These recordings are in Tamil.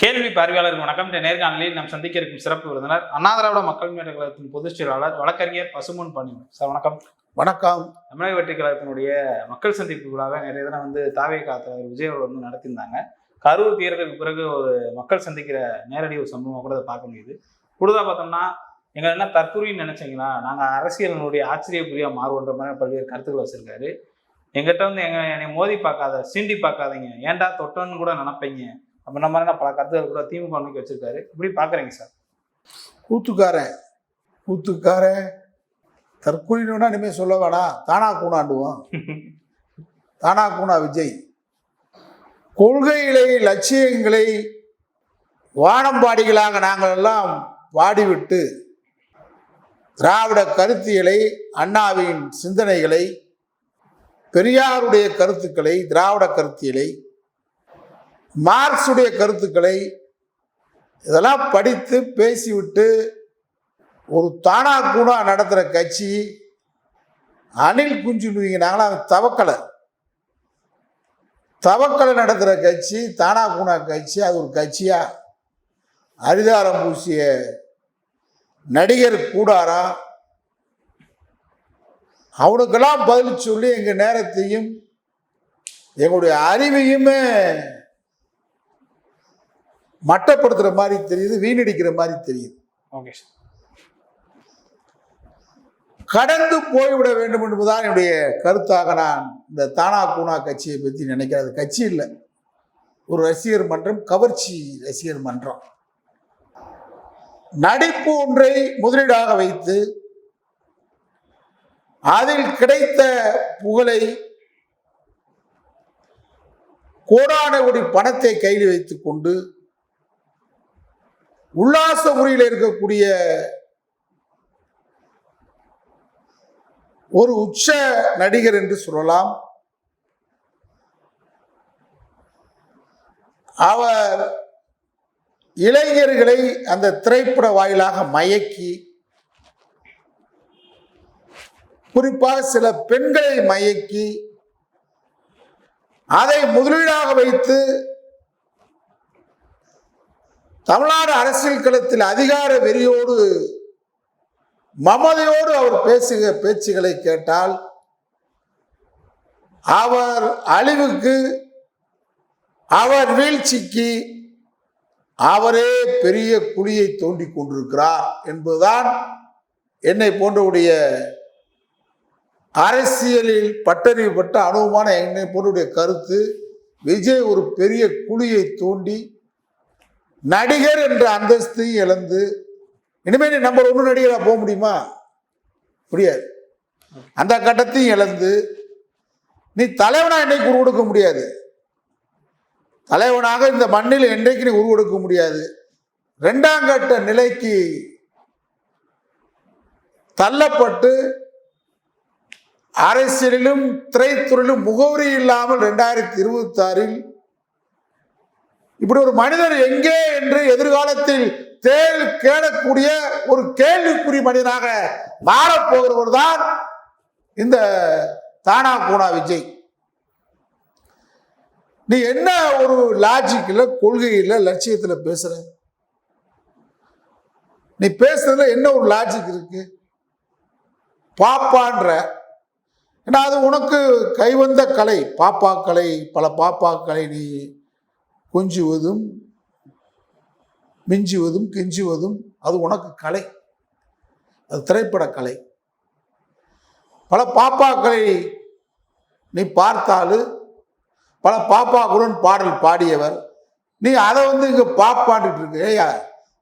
கேள்வி பார்வையாளருக்கு வணக்கம். இந்த நேர்காணலில் நாம் சந்திக்க இருக்கும் சிறப்பு விருந்தினர் அண்ணா திராவிட மக்கள் முன்னேற்ற கழகத்தின் பொதுச் செயலாளர் வழக்கறிஞர் பசுமன் பணியம் சார் வணக்கம். வணக்கம். தமிழக வெற்றி கழகத்தினுடைய மக்கள் சந்திப்பு விழாவை நிறைய தினம் வந்து தாவே தலைவர் விஜய் அவர்கள் வந்து நடத்தியிருந்தாங்க. கரூர் தேர்தலுக்கு பிறகு ஒரு மக்கள் சந்திக்கிற நேரடி ஒரு சம்பவமாக கூட அதை பார்க்க முடியுது. கூடுதலாக பார்த்தோம்னா எங்களை என்ன தற்கொலைன்னு நினைச்சீங்களா? நாங்கள் அரசியலினுடைய ஆச்சரியக்குரியா மாறுவோன்ற மாதிரி பல்வேறு கருத்துக்கள் வச்சிருக்காரு. எங்கிட்ட வந்து எங்க என்னை மோதி பார்க்காத சீண்டி பார்க்காதீங்க. ஏன்டா தொட்டோன்னு கூட நினைப்பீங்க? அப்படின்ற மாதிரி பல கருத்துக்கள் கூட திமுக நோக்கி வச்சிருக்காரு. இப்படி பாக்குறீங்க சார். கூத்துக்காரன். கூத்துக்காரன். தற்கொலைனா இனிமேல் சொல்ல வேணாம். தானா கூணாண்டுவோம் தானா கூணா விஜய். கொள்கைகளை லட்சியங்களை வானம்பாடிகளாக நாங்கள் எல்லாம் வாடிவிட்டு திராவிட கருத்தியலை அண்ணாவின் சிந்தனைகளை பெரியாருடைய கருத்துக்களை திராவிட கருத்தியலை மார்க்ஸுடைய கருத்துக்களை இதெல்லாம் படித்து பேசிவிட்டு ஒரு தானா கூணா நடத்துகிற கட்சி அணில் குஞ்சுன்னு நாங்களாம் தவக்கலை. தவக்கலை நடத்துகிற கட்சி தானா கூணா கட்சி அது ஒரு கட்சியா? அரிதாரம் பூசிய நடிகர் கூடாரா? அவனுக்கெல்லாம் பதில் சொல்லி எங்கள் நேரத்தையும் எங்களுடைய அறிவையுமே மட்டப்படுத்துகிற மாதிரி தெரியுது வீணடிக்கிற மாதிரி தெரியுது. ஓகே சார் கடந்து போய்விட வேண்டும் என்பதுதான் என்னுடைய கருத்தாக நான் இந்த தானா கூனா கட்சியை பற்றி நினைக்கிறது கட்சி இல்லை. ஒரு ரசிகர் மன்றம் கவர்ச்சி ரசிகர் மன்றம். நடிப்பு ஒன்றை முதலீடாக வைத்து அதில் கிடைத்த புகழை கோடான கோடி பணத்தை கையில் வைத்துக் உல்லாச முறையில் இருக்கக்கூடிய ஒரு உச்ச நடிகர் என்று சொல்லலாம். அவர் இளைஞர்களை அந்த திரைப்பட வாயிலாக மயக்கி குறிப்பாக சில பெண்களை மயக்கி அதை முதலீடாக வைத்து தமிழ்நாடு அரசியல் களத்தில் அதிகார வெறியோடு மமதையோடு அவர் பேசுகிற பேச்சுகளை கேட்டால் அவர் அழிவுக்கு அவர் வீழ்ச்சிக்கு அவரே பெரிய குழியை தோண்டி கொண்டிருக்கிறார் என்பதுதான் என்னை போன்றவுடைய அரசியலில் பட்டறிவு பெற்ற அனுபவமான என்னை போன்றவுடைய கருத்து. விஜய் ஒரு பெரிய குழியை தோண்டி நடிகர் என்ற அந்தஸ்தையும் இழந்து இனிமேல் நீ நம்பர் ஒன்று நடிகராக போக முடியுமா? முடியாது. அந்த கட்டத்தையும் இழந்து நீ தலைவனாக என்னைக்கு உருவெடுக்க முடியாது? தலைவனாக இந்த மண்ணில் என்றைக்கு நீ உருவெடுக்க முடியாது? ரெண்டாம் கட்ட நிலைக்கு தள்ளப்பட்டு அரசியலிலும் திரைத்துறையிலும் முகவரி இல்லாமல் ரெண்டாயிரத்தி இருபத்தி ஆறில் இப்படி ஒரு மனிதர் எங்கே என்று எதிர்காலத்தில் தேள் கேடக்கூடிய ஒரு கேள்விக்குறி மனிதனாக மாறப்போகிறவர் தான் இந்த தானா கூணா விஜய். நீ என்ன ஒரு லாஜிக்கில் கொள்கையில் லட்சியத்தில் பேசுற? நீ பேசுறதுல என்ன ஒரு லாஜிக் இருக்கு? பாப்பான்ற. ஏன்னா அது உனக்கு கைவந்த கலை. பாப்பா கலை பல பாப்பா கலை நீ கொஞ்சுவதும் மிஞ்சுவதும் கெஞ்சுவதும் அது உனக்கு கலை. அது திரைப்பட கலை. பல பாப்பாக்களை நீ பார்த்தாலும் பல பாப்பாக்களுடன் பாடல் பாடியவர் நீ அதை வந்து இங்கே பாப்பாண்டுட்டு இருக்க. ஏய்யா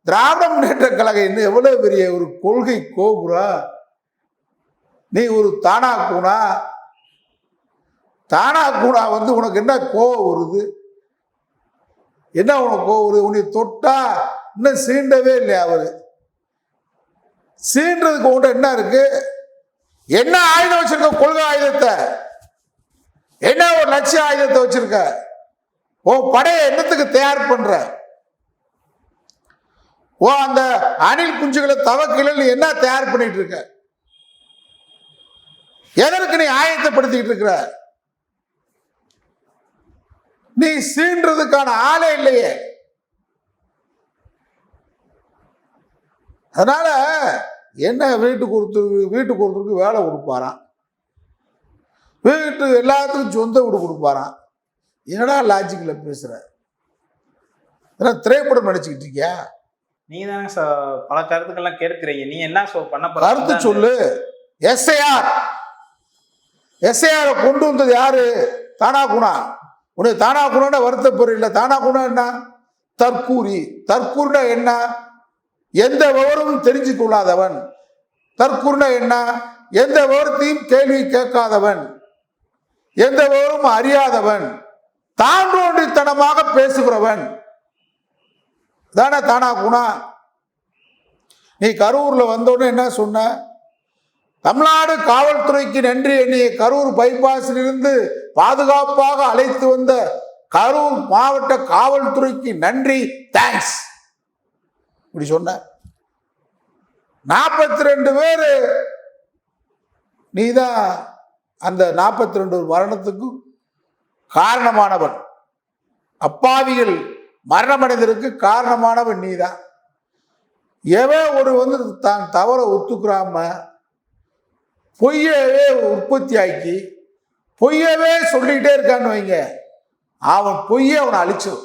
திராவிட முன்னேற்ற கழகம் என்ன எவ்வளோ பெரிய ஒரு கொள்கை கோபுரம் நீ ஒரு தானா கூணா தானா கூணா வந்து உனக்கு என்ன கோவம் வருது? என்ன உனக்கு ஒரு உன்னை தொட்டா இன்னும் சீண்டவே இல்லையா அவர்? சீன்றதுக்கு உன்ட்ட என்ன இருக்கு? என்ன ஆயுதம் வச்சிருக்க கொள்கை ஆயுதத்தை? என்ன ஒரு லட்சிய ஆயுதத்தை வச்சிருக்க? உன் படையை என்னத்துக்கு தயார் பண்ற? ஓ அந்த அணில் குஞ்சுகளை தவக்கிழல் நீ என்ன தயார் பண்ணிட்டு இருக்க? எதற்கு நீ ஆயத்தப்படுத்திக்கிட்டு இருக்கிற? நீ சீன்றதுக்கான ஆளே இல்லையே. அதனால என்ன வீட்டுக்கு ஒருத்தருக்கு வீட்டுக்கு ஒருத்தருக்கு வேலை கொடுப்பாரான் வீட்டு எல்லாத்துக்கும் சொந்த வீடு கொடுப்பாராம். என்னடா லாஜிக்கில் பேசுகிற ஏன்னா திரைப்படம் நடிச்சுக்கிட்டு இருக்கியா? நீங்க தானே பல கருத்துக்கள்லாம் கேட்கிறீங்க. நீ என்ன பண்ண கருத்து சொல்லு. எஸ்ஐஆர் எஸ்ஐஆர் கொண்டு வந்தது யாரு? தானா குணா? உனக்கு தானா குணான இல்லை தானா குணம் என்ன? தற்கூரி தற்கூர்னா என்ன? எந்த விவரமும் தெரிஞ்சு கொள்ளாதவன். தற்கூர்னா என்ன? எந்த விவரத்தையும் கேள்வி கேட்காதவன். எந்த விவரமும் அறியாதவன். தாண்டோன்றித்தனமாக பேசுகிறவன். தானே தானா குணா. நீ கரூரில் வந்தோடனே என்ன சொன்ன? தமிழ்நாடு காவல்துறைக்கு நன்றி என்னை கரூர் பைபாஸில் இருந்து பாதுகாப்பாக அழைத்து வந்த கரூர் மாவட்ட காவல்துறைக்கு நன்றி தேங்க்ஸ் இப்படி சொன்ன. நாற்பத்தி ரெண்டு பேர் நீதான் அந்த நாற்பத்தி ரெண்டு மரணத்துக்கு காரணமானவன். அப்பாவிகள் மரணமடைந்ததற்கு காரணமானவன் நீதான் எவன் ஒரு வந்து தான் தவற ஒத்துக்கிறாம பொய்யவே உற்பத்தி ஆக்கி பொய்யவே சொல்லிக்கிட்டே இருக்கான்னு வைங்க. அவன் பொய்யை அவனை அழிச்சிடும்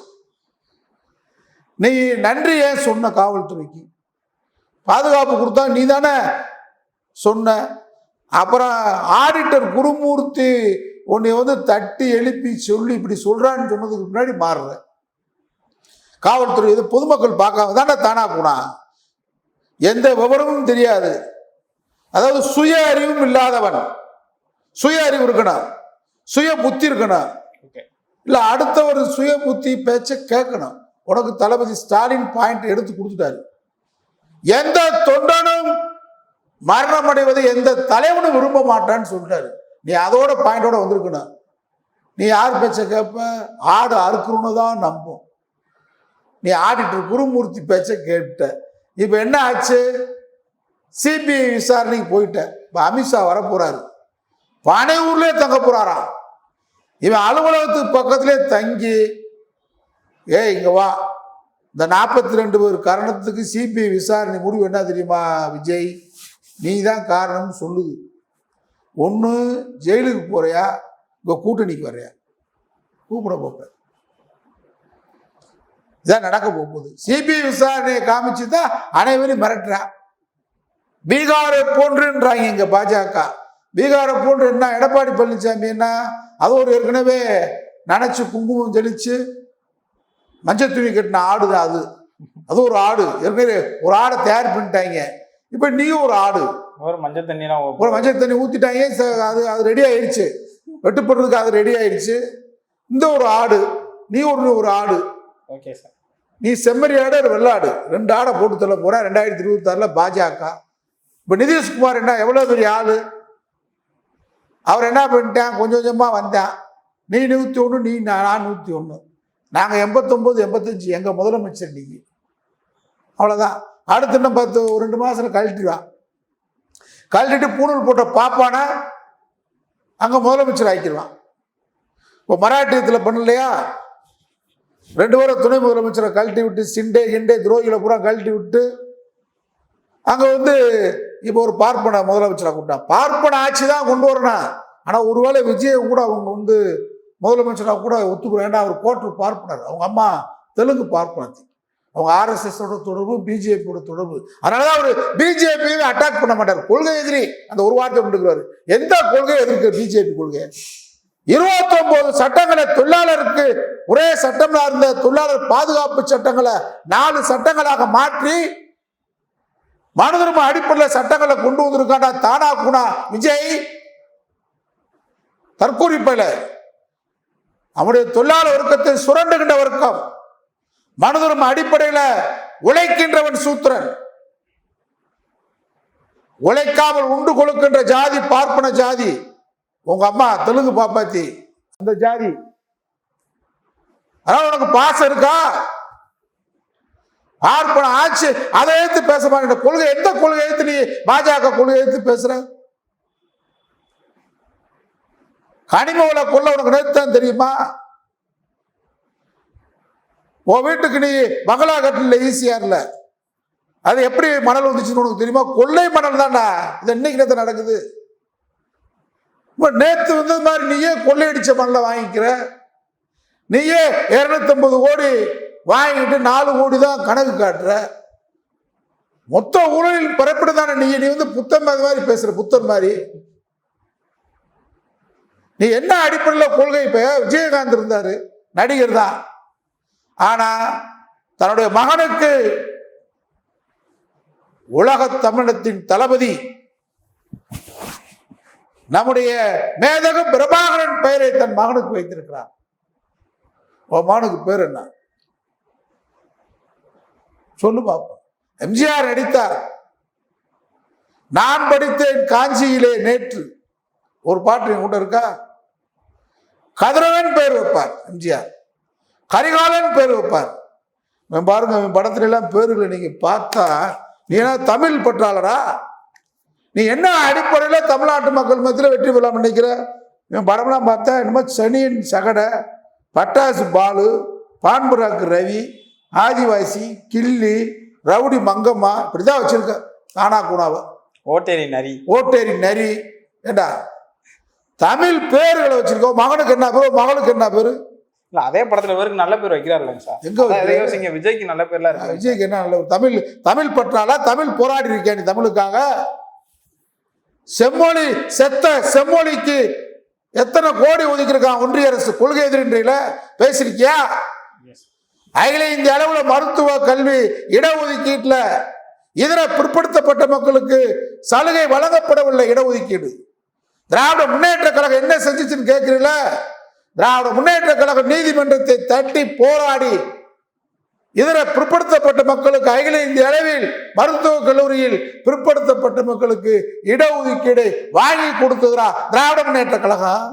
நீ நன்றி ஏன் சொன்ன காவல்துறைக்கு? பாதுகாப்பு கொடுத்தா நீ தானே சொன்ன. அப்புறம் ஆடிட்டர் குருமூர்த்தி உன்னை வந்து தட்டி எழுப்பி சொல்லி இப்படி சொல்கிறான்னு சொன்னதுக்கு முன்னாடி மாறுற. காவல்துறை இது பொதுமக்கள் பார்க்காம தானே தானா போனா? எந்த விவரமும் தெரியாது. அதாவது சுய அறிவும் இல்லாதவன். சுய அறிவு இருக்கணும். சுய புத்தி இருக்கணும். இல்ல அடுத்தவர் சுய புத்தி பேச்ச கேட்கணும். உனக்கு தளபதி ஸ்டாலின் பாயிண்ட் எடுத்து கொடுத்துட்டாரு. எந்த தொண்டனும் மரணம் அடைவதை எந்த தலைவனும் விரும்ப மாட்டான்னு சொல்லிட்டாரு. நீ அதோட பாயிண்டோட வந்திருக்கணும். நீ யார் பேச்ச கேட்ப? ஆடு அறுக்கணும்னு தான் நம்பும். நீ ஆடிட்டர் குருமூர்த்தி பேச்ச கேட்ட. இப்போ என்ன ஆச்சு? சிபிஐ விசாரணைக்கு போயிட்ட. இப்போ அமித்ஷா வர பனை ஊர்லேயே தங்க போறாராம் இவன் அலுவலகத்துக்கு பக்கத்திலே தங்கி ஏ இங்க வா. இந்த நாற்பத்தி ரெண்டு பேர் காரணத்துக்கு சிபிஐ விசாரணை முடிவு என்ன தெரியுமா விஜய்? நீ தான் காரணம்னு சொல்லுது. ஒன்று ஜெயிலுக்கு போறியா? இங்கே கூட்டணிக்கு வர்றியா? கூப்பிட போப்ப. இதான் நடக்க போகுது. சிபிஐ விசாரணையை காமிச்சு தான் அனைவரும் மிரட்டுறா. பீகாரை போன்றுன்றாங்க இங்க பாஜக. பீகாரை போன்று என்ன எடப்பாடி பழனிசாமி என்ன? அது ஒரு ஏற்கனவே நினைச்சு குங்குமம் தெளிச்சு மஞ்சள் துணி கட்டின ஆடு தான் அது. அது ஒரு ஆடு. ஏற்கனவே ஒரு ஆடை தயார் பண்ணிட்டாங்க. இப்போ நீயும் ஒரு ஆடு. ஒரு மஞ்சள் தண்ணிலாம் ஒரு மஞ்சள் தண்ணி ஊற்றிட்டாங்க அது அது ரெடி ஆயிடுச்சு வெட்டுப்படுறதுக்கு அது ரெடி ஆயிடுச்சு இந்த ஒரு ஆடு நீ ஒரு ஒரு ஆடு. ஓகே சார் நீ செம்மறி ஆடு வெள்ளாடு ரெண்டு ஆடை போட்டு தள்ள போற ரெண்டாயிரத்தி இருபத்தாறுல பாஜக. இப்போ நிதிஷ்குமார் என்ன எவ்வளோ பெரிய ஆளு? அவர் என்ன பண்ணிட்டான்? கொஞ்சம் கொஞ்சமாக வந்தான். நீ நூற்றி ஒன்று நீ நான் நான் நூற்றி ஒன்று நாங்கள் எண்பத்தொம்போது எண்பத்தஞ்சு எங்கள் முதலமைச்சர் நீங்கள் அவ்வளோதான் அடுத்து இன்னும் பத்து ஒரு ரெண்டு மாதத்தில் கழட்டிடுவான் கழட்டிட்டு பூணூல் போட்ட பாப்பானா அங்கே முதலமைச்சர் ஆக்கிடுவான். இப்போ மராட்டியத்தில் பண்ணலையா? ரெண்டு பேரும் துணை முதலமைச்சரை கழட்டி விட்டு சிண்டே கிண்டே துரோகிகளை பூரா கழட்டி விட்டு அங்கே வந்து இப்போ ஒரு பார்ப்பன முதலமைச்சராக கூப்பிட்டான் பார்ப்பன ஆட்சி தான் கொண்டு வரணும். ஆனால் ஒருவேளை விஜயை கூட அவங்க வந்து முதலமைச்சராக கூட ஒத்துக்கிறோம் ஏன்னா அவர் கோட்டர் பார்ப்பனர். அவங்க அம்மா தெலுங்கு பார்ப்பனத்தி அவங்க ஆர்எஸ்எஸோட தொடர்பு பிஜேபியோட தொடர்பு. அதனால தான் அவர் பிஜேபியை அட்டாக் பண்ண மாட்டார். கொள்கை எதிரி. அந்த ஒரு வார்த்தை கொண்டுக்கிறாரு எந்த கொள்கை எதிர்க்க பிஜேபி கொள்கை? இருபத்தொன்பது சட்டங்களை தொழிலாளருக்கு ஒரே சட்டமா இருந்த தொழிலாளர் பாதுகாப்பு சட்டங்களை நாலு சட்டங்களாக மாற்றி மனுதர்ம அடிப்படையில் சட்டங்களை கொண்டு வந்திருக்காண்டா தானா குணா. விஜய் தற்கூரிப்பையில அவனுடைய தொழிலாளர் வர்க்கத்தை சுரண்டுகின்ற வர்க்கம். மனுதர்ம அடிப்படையில் உழைக்கின்றவன் சூத்திரன். உழைக்காமல் உண்டு கொழுக்கின்ற ஜாதி பார்ப்பன ஜாதி. உங்க அம்மா தெலுங்கு பாப்பாத்தி. அந்த ஜாதி. அதான் உனக்கு பாசம் இருக்கா? பார்ப்பன ஆட்சி அதை எடுத்து பேச மாட்டேன். கொள்கை எந்த கொள்கை எடுத்து நீ பாஜக கொள்கை எடுத்து பேசுற? உள்ள கொள்ள உனக்கு நேர்த்தான் தெரியுமா? உன் வீட்டுக்கு நீ பங்களா கட்டில ஈஸியா இல்ல அது எப்படி மணல் வந்துச்சுன்னு உனக்கு தெரியுமா? கொள்ளை மணல் தான்டா. இது இன்னைக்கு நேத்து நடக்குது. நேற்று நேத்து வந்த மாதிரி நீயே கொள்ளையடிச்ச மணலை வாங்கிக்கிற. நீயே இருநூத்தம்பது கோடி வாங்கிட்டு நாலு கோடி தான் கணக்கு காட்டுற. மொத்த ஊழலில் பிறப்பிட தானே நீ? நீ வந்து புத்தன் மாதிரி பேசுற புத்தன் மாதிரி. நீ என்ன அடிப்படையில் கொள்கை? இப்ப விஜயகாந்த் இருந்தாரு நடிகர் தான். ஆனா தன்னுடைய மகனுக்கு உலக தமிழத்தின் தளபதி நம்முடைய மேதக பிரபாகரன் பெயரை தன் மகனுக்கு வைத்திருக்கிறார். உன் மகனுக்கு பேர் என்ன? சொல்லு பார்ப்போம் எம்ஜிஆர் நடித்தார். நான் படித்தேன் காஞ்சியிலே நேற்று. ஒரு பாட்டு என் கூட இருக்கா? கதிரவன் பேர் வைப்பார் எம்ஜிஆர். கரிகாலன் பேர் வைப்பார். பாருங்க படத்துல எல்லாம் பேர்களை நீங்க பார்த்தா நீ என்ன தமிழ் பற்றாளரா? நீ என்ன அடிப்படையில் தமிழ்நாட்டு மக்கள் மத்தியில் வெற்றி பெறலாம் நினைக்கிற? இவன் படம்லாம் பார்த்தா என்னமோ சனியின் சகடை பட்டாசு பாலு பான்புராக்கு ரவி ஆதிவாசி கில்லி ரவுடி மங்கம்மா இப்படிதான் வச்சிருக்க. தானா கூணாவை. ஓட்டேரி நரி. ஓட்டேரி நரி. ஏண்டா? தமிழ் பேர்களை வச்சிருக்கோம். மகனுக்கு என்ன பேரு? மகளுக்கு என்ன பேரு? இல்ல அதே படத்துல இவருக்கு நல்ல பேர் வைக்கிறாருல்லங்க சார். எங்க யோசிங்க விஜய்க்கு நல்ல பேர்லாம் இருக்கு. விஜய்க்கு என்ன நல்ல தமிழ் தமிழ் பற்றாளா தமிழ் போராடி இருக்கியா நீ தமிழுக்காக. செம்மொழி செத்த செம்மொழிக்கு எத்தனை கோடி ஒதுக்கியிருக்கான் ஒன்றிய அரசு? கொள்கை எதிரின்றையில பேசிருக்கியா அகில இந்திய அளவுல மருத்துவ கல்வி இடஒதுக்கீட்டுல இதர பிற்படுத்தப்பட்ட மக்களுக்கு சலுகை வழங்கப்படவில்லை இடஒதுக்கீடு. திராவிட முன்னேற்ற கழகம் என்ன செஞ்சிச்சுன்னு கேட்கிறீங்களா திராவிட முன்னேற்ற கழகம் நீதிமன்றத்தை தட்டி போராடி இதர பிற்படுத்தப்பட்ட மக்களுக்கு அகில இந்திய அளவில் மருத்துவ கல்லூரியில் பிற்படுத்தப்பட்ட மக்களுக்கு இடஒதுக்கீடு வாங்கி கொடுத்ததுரா திராவிட முன்னேற்ற கழகம்?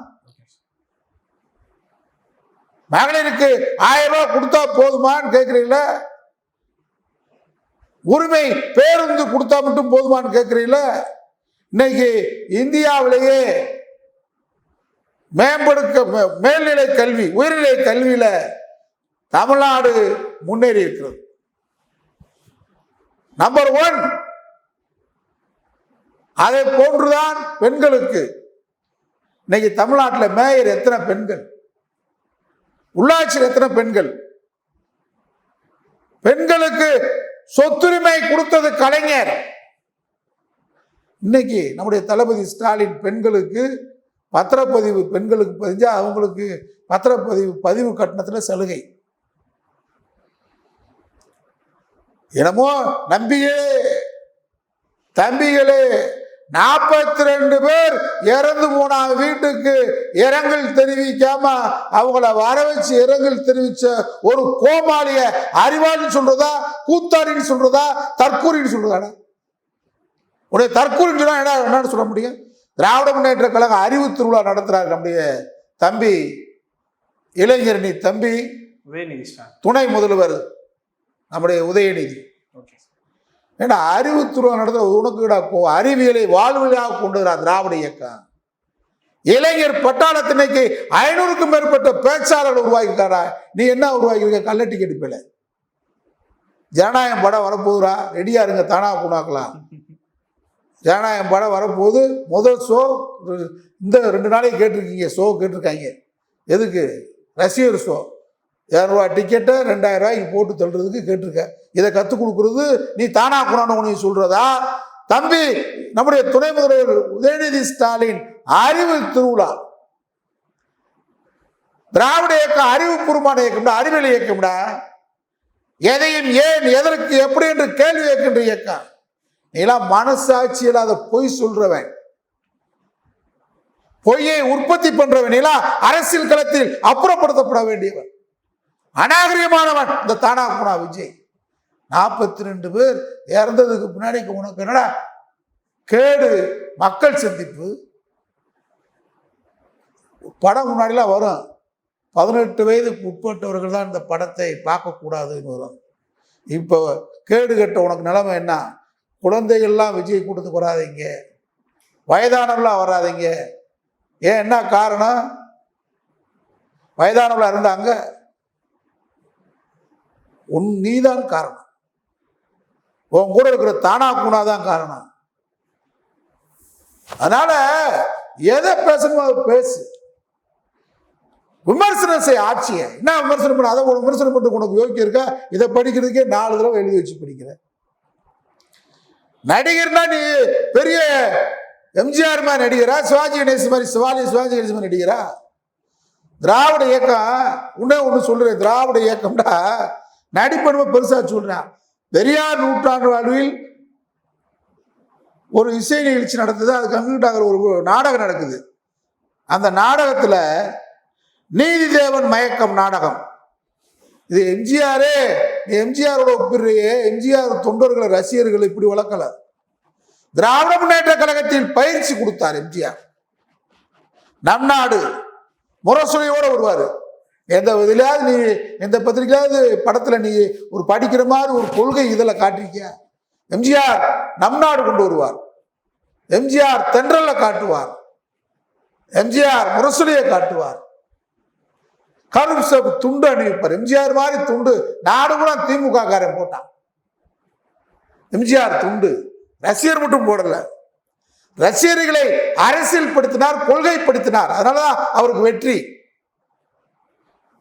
மகளிருக்கு ஆயிரம் ரூபாய் கொடுத்தா போதுமான்னு கேட்குறீங்களா உரிமை பேருந்து கொடுத்தா மட்டும் போதுமான்னு கேட்குறீங்களா இன்னைக்கு இந்தியாவிலேயே மேம்படுத்த மே- மேல்நிலை கல்வி உயர்நிலை கல்வியில தமிழ்நாடு முன்னேறி இருக்கிறது. நம்பர் ஒன் அதை போன்றுதான் பெண்களுக்கு. இன்னைக்கு தமிழ்நாட்டில் மேயர் எத்தனை பெண்கள்? உள்ளாட்சியில் எத்தனை பெண்கள்? பெண்களுக்கு சொத்துரிமை கொடுத்தது கலைஞர். இன்னைக்கு நம்முடைய தளபதி ஸ்டாலின் பெண்களுக்கு பத்திரப்பதிவு பெண்களுக்கு பதிஞ்சா அவங்களுக்கு பத்திரப்பதிவு பதிவு கட்டணத்துல சலுகை. என்னமோ நம்பியே தம்பிகளே நாற்பத்தி ரெண்டு பேர் இறந்து போன வீட்டுக்கு இரங்கல் தெரிவிக்காம அவங்கள வர வச்சு இரங்கல் தெரிவிச்ச ஒரு கோமாளிய அறிவாளின்னு சொல்றதா கூத்தாடின்னு சொல்றதா தற்கூரின்னு சொல்றதாடா. உடைய தற்கூரின்னு சொன்னா என்ன என்னன்னு சொல்ல முடியும்? திராவிட முன்னேற்ற கழகம் அறிவு திருவிழா நடத்துறாரு நம்முடைய தம்பி இளைஞரணி தம்பி துணை முதல்வர் நம்முடைய உதயநிதி. ஏன்னா அறிவு திருவிழா நடத்த உனக்குடா போ அறிவியலை வாழ்வியலாக கொண்டு வரா திராவிட இயக்கம். இளைஞர் பட்டாளத்தினைக்கு ஐநூறுக்கும் மேற்பட்ட பேச்சாளர்கள் உருவாக்கிட்டாரா நீ என்ன உருவாக்கியிருக்க? கள்ள டிக்கெட் பேல ஜனநாயகம் படம் வரப்போகுதுடா. ரெடியா இருங்க தானா குணாக்கலாம். ஜனநாயகம் படம் வரப்போது முதல் ஷோ இந்த ரெண்டு நாளைக்கு கேட்டிருக்கீங்க ஷோ கேட்டிருக்காங்க. எதுக்கு? ரசிகர் ஷோ இரநூறுவா டிக்கெட்டை ரெண்டாயிரம் ரூபாய்க்கு போட்டு தள்ளுறதுக்கு கேட்டிருக்க இதை கற்றுக் கொடுக்குறது நீ தானா குணான்னு உனக்கு சொல்றதா? தம்பி நம்முடைய துணை முதல்வர் உதயநிதி ஸ்டாலின் அறிவு திருவிழா. திராவிட இயக்கம் அறிவுபூர்வமான இயக்கம்டா அறிவியல் இயக்கம்டா. எதையும் ஏன் எதற்கு எப்படி என்று கேள்வி கேட்கின்ற இயக்கம். நீலாம் மனசாட்சி இல்லாத பொய் சொல்றவன். பொய்யை உற்பத்தி பண்றவன். நீலாம் அரசியல் களத்தில் அப்புறப்படுத்தப்பட வேண்டியவன். அநாகரிகமானவன். இந்த தானா குணா விஜய். நாற்பத்தி ரெண்டு பேர் இறந்ததுக்கு பின்னாடி உனக்கு என்னடா? கேடு மக்கள் சந்திப்பு. படம் முன்னாடிலாம் வரும். பதினெட்டு வயதுக்கு உட்பட்டவர்கள் தான் இந்த படத்தை பார்க்கக்கூடாதுன்னு வரும். இப்போ கேடு கட்ட உனக்கு நிலைமை என்ன? குழந்தைகள்லாம் விஜய் கூட்டத்துக்கு வராதீங்க. வயதானவர்களாம் வராதீங்க. ஏன் என்ன காரணம்? வயதானவர்களாக இருந்தாங்க? உன் நீதான் காரணம். உன் கூட இருக்கிற தானா கூணா தான் காரணம். அதனால எதை பேசணுமோ அதை பேசு. விமர்சனம் செய்ய ஆட்சியை. என்ன விமர்சனம் பண்ண? அதை ஒரு விமர்சனம் பண்ணி உனக்கு யோக்கியம் இருக்கா? இதை படிக்கிறதுக்கே நாலு தடவை எழுதி வச்சு படிக்கிற. நடிகர்னா நீ பெரிய எம்ஜிஆர் மாதிரி நடிகரா? சிவாஜி கணேசன் மாதிரி சிவாஜி சிவாஜி கணேசன் மாதிரி நடிகரா? திராவிட இயக்கம் உன்னே ஒன்று சொல்றேன். திராவிட இயக்கம்டா. நடிப்பனும பெருசா சொல்றேன் பெரியார் நூற்றாண்டு வாழ்வில் ஒரு இசை நிகழ்ச்சி நடந்தது. அது அங்கிட்டாங்கிற ஒரு நாடகம் நடக்குது. அந்த நாடகத்துல நீதி தேவன் மயக்கம் நாடகம். இது எம்ஜிஆரே எம்ஜிஆரோட ஒப்பிடுறையே. எம்ஜிஆர் தொண்டர்களை ரசிகர்களை இப்படி வளர்க்கல. திராவிட முன்னேற்ற கழகத்தில் பயிற்சி கொடுத்தார் எம்ஜிஆர். நம் நாடு முரசொலியோட வருவார். எந்த இதுலையாவது நீ எந்த பத்திரிக்கையாவது படத்துல நீ ஒரு படிக்கிற மாதிரி ஒரு கொள்கை இதில் காட்டிருக்கியா? எம்ஜிஆர் நம் நாடு கொண்டு வருவார். எம்ஜிஆர் தென்றல காட்டுவார். எம்ஜிஆர் முரசொலியை காட்டுவார். கரும் சிவப்பு துண்டு அணிவிப்பார். எம்ஜிஆர் மாதிரி துண்டு நாடு கூட திமுக காரன் போட்டான். எம்ஜிஆர் துண்டு ரசிகர் மட்டும் போடல. ரசிகர்களை அரசியல் படுத்தினார் கொள்கைப்படுத்தினார். அதனாலதான் அவருக்கு வெற்றி.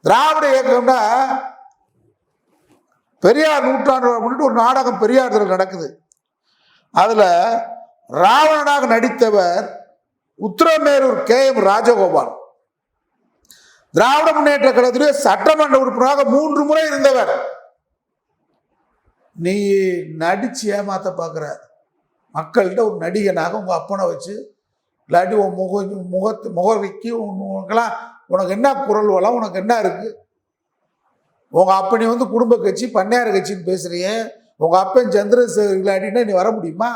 திராவிட இயக்கம்னா பெரியார் நூற்றாண்டு முன்னிட்டு ஒரு நாடகம் பெரியார் நடக்குது. அதில் ராவணனாக நடித்தவர் உத்தரமேரூர் கே எம் ராஜகோபால். திராவிட முன்னேற்ற கழகத்திலே சட்டமன்ற உறுப்பினராக மூன்று முறை இருந்தவர். நீ நடிச்சு ஏமாத்த பார்க்குற மக்கள்கிட்ட ஒரு நடிகனாக உங்கள் அப்பனை வச்சு இல்லாட்டி உன் முக முகத்து முகவைக்கு உனக்கெல்லாம் உனக்கு என்ன குரல் வளம்? உனக்கு என்ன இருக்கு? உங்கள் அப்பனி வந்து குடும்ப கட்சி பண்ணையார் கட்சின்னு பேசுகிறீங்க உங்கள் அப்பன் சந்திரசேகர் இல்லாட்டின்னா நீ வர முடியுமா?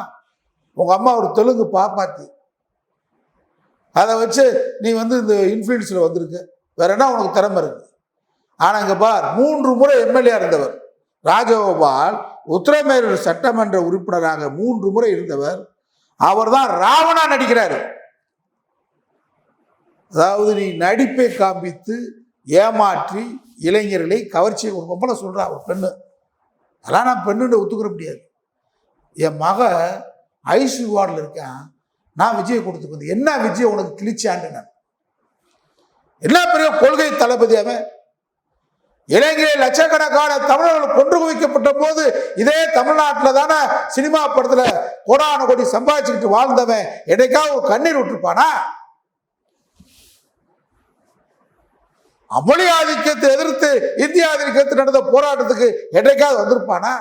உங்கள் அம்மா ஒரு தெலுங்கு பாப்பாத்தி. அதை வச்சு நீ வந்து இந்த இன்ஃப்ளூயன்ஸில் வந்திருக்க. வேற என்ன உனக்கு திறமை இருக்கு? ஆனால் இங்கே பார் மூன்று முறை எம்எல்ஏ இருந்தவர். ராஜகோபால் உத்தரமேரூர் சட்டமன்ற உறுப்பினராக மூன்று முறை இருந்தவர். அவர் தான் ராவணா நடிக்கிறாரு. அதாவது நீ நடிப்பை காண்பித்து ஏமாற்றி இளைஞர்களை கவர்ச்சியை ஒரு பொம்பளை சொல்கிறா ஒரு பெண்ணு. அதெல்லாம் நான் பெண்ணுன்னு ஒத்துக்கிற முடியாது. என் மக ஐசி வார்டில் இருக்கேன். நான் விஜய் கொடுத்துக்கு வந்து என்ன விஜய் உனக்கு கிழிச்சாண்டு நான் என்ன பெரிய கொள்கை தளபதி அவன்? இலங்கையில் லட்சக்கணக்கான தமிழர்கள் கொன்று குவிக்கப்பட்ட போது இதே தமிழ்நாட்டில் தானே சினிமா படத்தில் கோடான கோடி சம்பாதிச்சுக்கிட்டு வாழ்ந்தவன். என்னைக்காவது ஒரு கண்ணீர் விட்டுருப்பானா? அமளி ஆதிக்கத்தை எதிர்த்து இந்திய ஆதிக்கத்தை நடந்த போராட்டத்துக்கு என்றைக்காவது வந்திருப்பானா?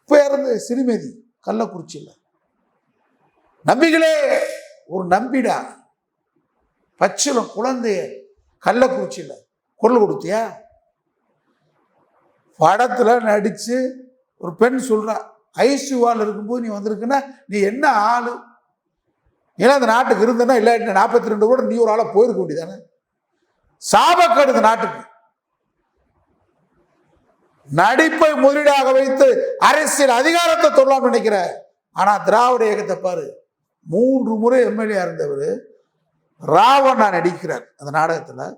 இப்ப இருந்து சிறுமதி கள்ளக்குறிச்சியில். நம்பிகளே ஒரு நம்பிடா. பச்சிலம் குழந்தைய கள்ளக்குறிச்சியில் குரல் கொடுத்தியா? படத்தில் நடிச்சு ஒரு பெண் சொல்கிறா ஐசியூவால் இருக்கும்போது நீ வந்திருக்குன்னா நீ என்ன ஆளு? ஏன்னா அந்த நாட்டுக்கு இருந்தனா இல்லாட்டி நாற்பத்தி ரெண்டு கூட நீ ஒரு ஆளாக போயிருக்க வேண்டியதானே சாபக்கேடு இந்த நாட்டுக்கு. நடிப்பை முதலீடாக வைத்து அரசியல் அதிகாரத்தை தொடலாம் நினைக்கிற. ஆனால் திராவிட இயக்கத்தை பாரு மூன்று முறை எம்எல்ஏ இருந்தவர் ராவணா நடிக்கிறார் அந்த நாடகத்தில்.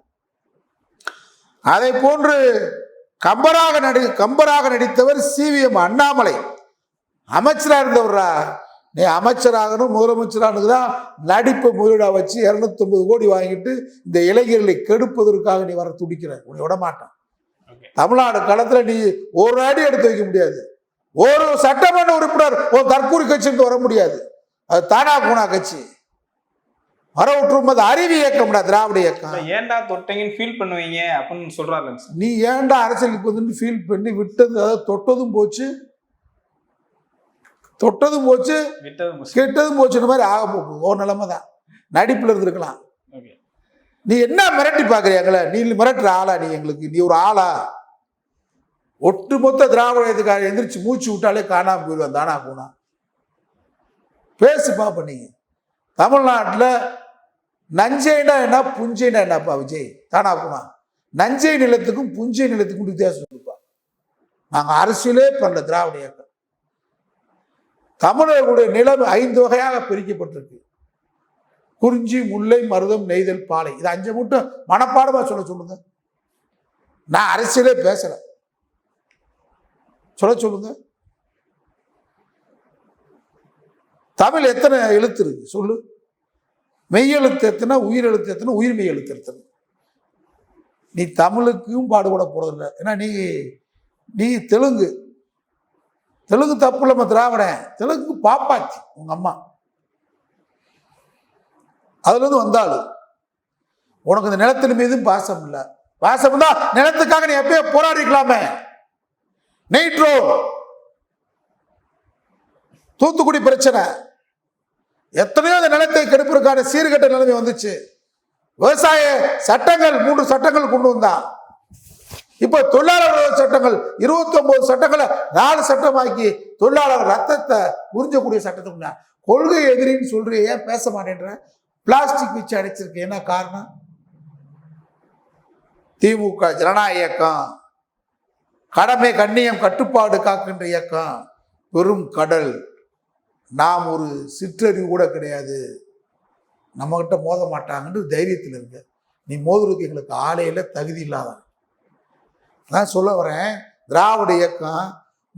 அதை போன்று கம்பராக நடி கம்பராக நடித்தவர் சிவிஎம் அண்ணாமலை. அமைச்சராக இருந்தவரா? நீ அமைச்சராகணும் முதலமைச்சரானது தான் நடிப்பை முதலீடாக வச்சு இரநூத்தொம்பது கோடி வாங்கிட்டு இந்த இளைஞர்களை கெடுப்பதற்காக நீ வர துடிக்கிற. உன்னை விட மாட்டான். தமிழ்நாடு களத்தில் நீ ஒரு அடி எடுத்து வைக்க முடியாது. ஒரு சட்டமன்ற உறுப்பினர் ஒரு தற்கூரி கட்சிக்கு வர முடியாது. அது தானா பூனா கட்சி. வர விட்டுரும் அது அறிவு இயக்கம்டா திராவிட இயக்கம். ஏன்டா தொட்டீங்கன்னு ஃபீல் பண்ணுவீங்க அப்படின்னு சொல்றாரு சார். நீ ஏன்டா அரசியலுக்கு வந்து ஃபீல் பண்ணி விட்டது அதாவது தொட்டதும் போச்சு தொட்டதும் போச்சு கெட்டதும் போச்சுன்ற மாதிரி ஆக போகுது ஒரு நிலைமை தான். நடிப்பில் இருந்திருக்கலாம். நீ என்ன மிரட்டி பார்க்குறிய எங்களை? நீ மிரட்டுற ஆளா நீ எங்களுக்கு? நீ ஒரு ஆளா? ஒட்டுமொத்த திராவிடத்துக்காக எந்திரிச்சு மூச்சு விட்டாலே காணாம போயிடுவான் தானா போனா? பேசு பாப்ப நீ. தமிழ்நாட்டில் நஞ்சைனா என்ன புஞ்சைனா என்னப்பா விஜய்? தானா போனா? நஞ்சை நிலத்துக்கும் புஞ்சை நிலத்துக்கும் வித்தியாசம் இருப்பா நாங்கள் அரசியலே பண்ணல திராவிட இயக்கம். தமிழர்களுடைய நிலம் ஐந்து வகையாக பிரிக்கப்பட்டிருக்கு. குறிஞ்சி முல்லை மருதம் நெய்தல் பாலை. இது அஞ்சு மட்டும் மனப்பாடமாக சொல்ல சொல்லுங்க. நான் அரசியலே பேசல. சொல்ல சொல்லுங்க. தமிழ் எத்தனை எழுத்து இருக்கு? சொல்லு. மெய்யெழுத்து எத்தனை உயிர் எழுத்து எத்தனை உயிர் மெய் எழுத்து எத்தனை? நீ தமிழுக்கும் பாடுபட போகிறதில்ல ஏன்னா நீ நீ தெலுங்கு. தெலுங்கு தப்பு இல்லாம திராவிடன் தெலுங்கு பாப்பாச்சி உங்க அம்மா. அதுலேருந்து வந்தாள். உனக்கு இந்த நிலத்தின் மீதும் பாசம் இல்லை. பாசம் தான் நிலத்துக்காக நீ எப்பயோ போராடிக்கலாமே. நெய்ட்ரோ. தூத்துக்குடி பிரச்சனை. எத்தனையோ அந்த நிலத்தை கெடுப்பதற்கான சீர்கெட்ட நிலைமை வந்துச்சு. விவசாய சட்டங்கள் மூன்று சட்டங்கள் கொண்டு வந்தான் இப்ப தொழிலாளர் சட்டங்கள் இருபத்தி ஒன்பது சட்டங்களை நாலு சட்டமாக்கி தொழிலாளர் ரத்தத்தை உறிஞ்சக்கூடிய சட்டத்தை கொள்கை எதிரின்னு சொல்றியே ஏன் பேச மாட்டேன்ற? பிளாஸ்டிக் வச்சு அடைச்சிருக்கு. என்ன காரணம்? திமுக ஜனநாயக இயக்கம். கடமை கண்ணியம் கட்டுப்பாடு காக்கின்ற இயக்கம். பெரும் கடல். நாம் ஒரு சிற்றறிவு கூட கிடையாது. நம்மகிட்ட மோத மாட்டாங்கன்னு தைரியத்தில் இருக்கு. நீ மோதுறதுக்கு எங்களுக்கு ஆலையில் தகுதி இல்லாதான் நான் சொல்ல வரேன் திராவிட இயக்கம்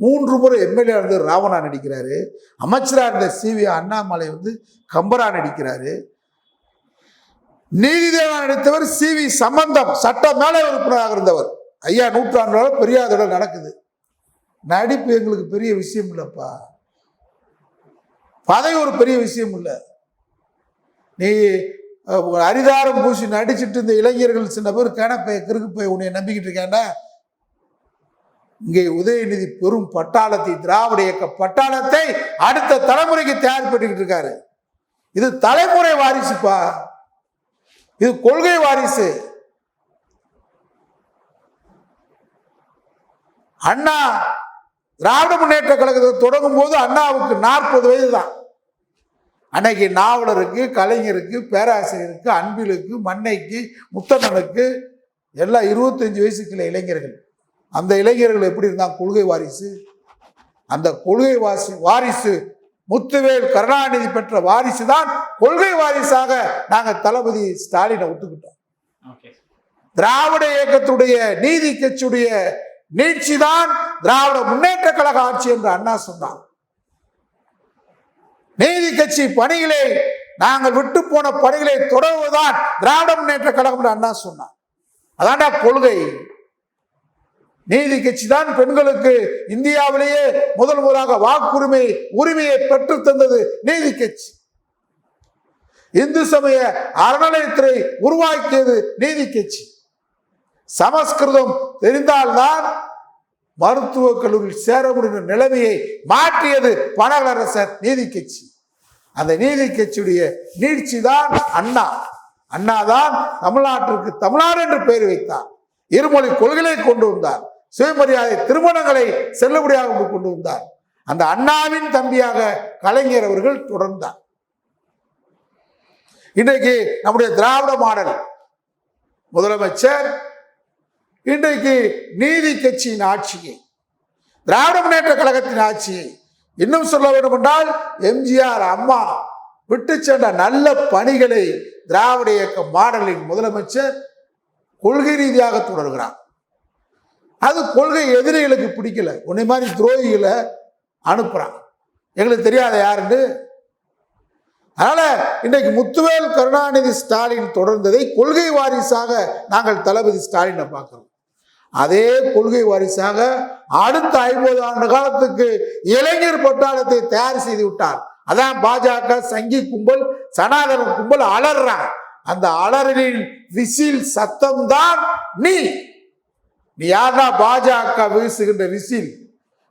மூன்று முறை எம்எல்ஏ இருந்து ராவணா நடிக்கிறாரு. அமைச்சராக இருந்த சிவி அண்ணாமலை வந்து கம்பரா நடிக்கிறாரு. நீதிதேவா நடித்தவர் சி வி சம்பந்தம் சட்ட மேலே உறுப்பினராக இருந்தவர். ஐயா நூற்றாண்டு பெரியாதோட நடக்குது. நடிப்பு எங்களுக்கு பெரிய விஷயம் இல்லைப்பா. பதவி ஒரு பெரிய விஷயம் இல்லை. நீ அரிதாரம் பூசி நடிச்சிட்டு இந்த இளைஞர்கள் சின்ன பேர் கேனப்பை கிறுக்கு போய் உன்னை நம்பிக்கிட்டு இருக்காண்டா இங்கே உதயநிதி பெரும் பட்டாளத்தை திராவிட இயக்க பட்டாளத்தை அடுத்த தலைமுறைக்கு தயார் இருக்காரு. இது தலைமுறை வாரிசுப்பா. இது கொள்கை வாரிசு. அண்ணா திராவிட முன்னேற்ற கழகத்தை தொடங்கும் போது அண்ணாவுக்கு நாற்பது வயது தான். அன்னைக்கு நாவலருக்கு கலைஞருக்கு பேராசிரியருக்கு அன்பிலுக்கு மண்ணைக்கு முத்தண்ணனுக்கு எல்லாம் இருபத்தஞ்சு வயசுக்குள்ள இளைஞர்கள். அந்த இளைஞர்கள் எப்படி இருந்தாங்க? கொள்கை வாரிசு. அந்த கொள்கை வாசி வாரிசு முத்துவேல் கருணாநிதி பெற்ற வாரிசு தான் கொள்கை வாரிசாக நாங்கள் தளபதி ஸ்டாலினை ஒத்துக்கிட்டோம். திராவிட இயக்கத்துடைய நீதி கட்சியுடைய நீட்சி தான் திராவிட முன்னேற்ற கழக ஆட்சி என்று அண்ணா சொன்னார். நீதி கட்சி பணிகளை நாங்கள் விட்டு போன பணிகளை தொடர்வதுதான் திராவிட முன்னேற்ற கழகம் என்று அண்ணா சொன்னார். அதான்டா கொள்கை. நீதி கட்சி தான் பெண்களுக்கு இந்தியாவிலேயே முதல் முதலாக வாக்குரிமை உரிமையை பெற்று தந்தது நீதி கட்சி. இந்து சமய அறநிலையத்துறை உருவாக்கியது நீதி கட்சி. சமஸ்கிருதம் தெரிந்தால்தான் மருத்துவக் கல்லூரியில் சேர முடியும் நிலைமையை மாற்றியது பனகலரசர் நீதி கட்சி. அந்த நீதி கட்சியுடைய நீட்சி தான் அண்ணா. அண்ணா தான் தமிழ்நாட்டிற்கு தமிழ்நாடு என்று பெயர் வைத்தார். இருமொழி கொள்கையை கொண்டு வந்தார். சுயமரியாதை திருமணங்களை செல்லுபடியாக கொண்டு வந்தார். அந்த அண்ணாவின் தம்பியாக கலைஞர் அவர்கள் தொடர்ந்தார். இன்றைக்கு நம்முடைய திராவிட மாடல் முதலமைச்சர் இன்றைக்கு நீதி கட்சியின் ஆட்சியை திராவிட முன்னேற்ற கழகத்தின் ஆட்சியை இன்னும் சொல்ல வேண்டும் என்றால் எம்ஜிஆர் அம்மா விட்டு சென்ற நல்ல பணிகளை திராவிட இயக்க மாடலின் முதலமைச்சர் கொள்கை ரீதியாக தொடர்கிறார். அது கொள்கை எதிரிகளுக்கு பிடிக்கல. உன்னை மாதிரி துரோகிகளை அனுப்புறான். எங்களுக்கு தெரியாத யாருன்னு? அதனால இன்றைக்கு முத்துவேல் கருணாநிதி ஸ்டாலின் தொடர்ந்ததை கொள்கை வாரிசாக நாங்கள் தளபதி ஸ்டாலினை பார்க்கிறோம். அதே கொள்கை வாரிசாக அடுத்த ஐம்பது ஆண்டு காலத்துக்கு இளைஞர் பட்டாளத்தை தயார் செய்து விட்டார். அதான் பாஜக சங்கி கும்பல் சனாதன கும்பல் அலறான் அந்த அலறலின் விசில் சத்தம் தான் நீ. நீ யாரா பாஜக வீசுகின்ற விசில்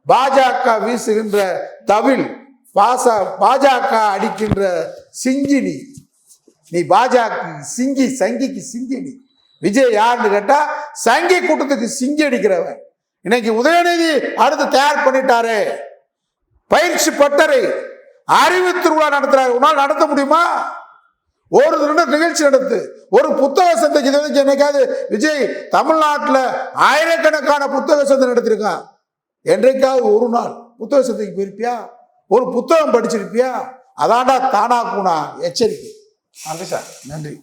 பாஜக வீசுகின்ற தவில் பாச பாஜக அடிக்கின்ற சிங்கினி. நீ பாஜக சிங்கி சங்கிக்கு சிங்கினி. விஜய் யாருன்னு கேட்டா சங்கி கூட்டத்துக்கு சிங்கி அடிக்கிறவன். இன்னைக்கு உதயநிதி அடுத்து தயார் பண்ணிட்டாரு. பயிற்சி பட்டறை அறிவு திருவிழா நடத்துறாரு. உன்னால் நடத்த முடியுமா? ஒரு தினம் நிகழ்ச்சி நடத்து ஒரு புத்தக சந்தைக்கு இது வரைக்கும் என்னைக்காவது விஜய் தமிழ்நாட்டில் ஆயிரக்கணக்கான புத்தக சந்தை நடத்திருக்கான் என்றைக்காவது ஒரு நாள் புத்தக சந்தைக்கு போயிருப்பியா? ஒரு புத்தகம் படிச்சிருப்பியா? அதாண்டா தானா கூனா? எச்சரிக்கை. நன்றி சார். நன்றி.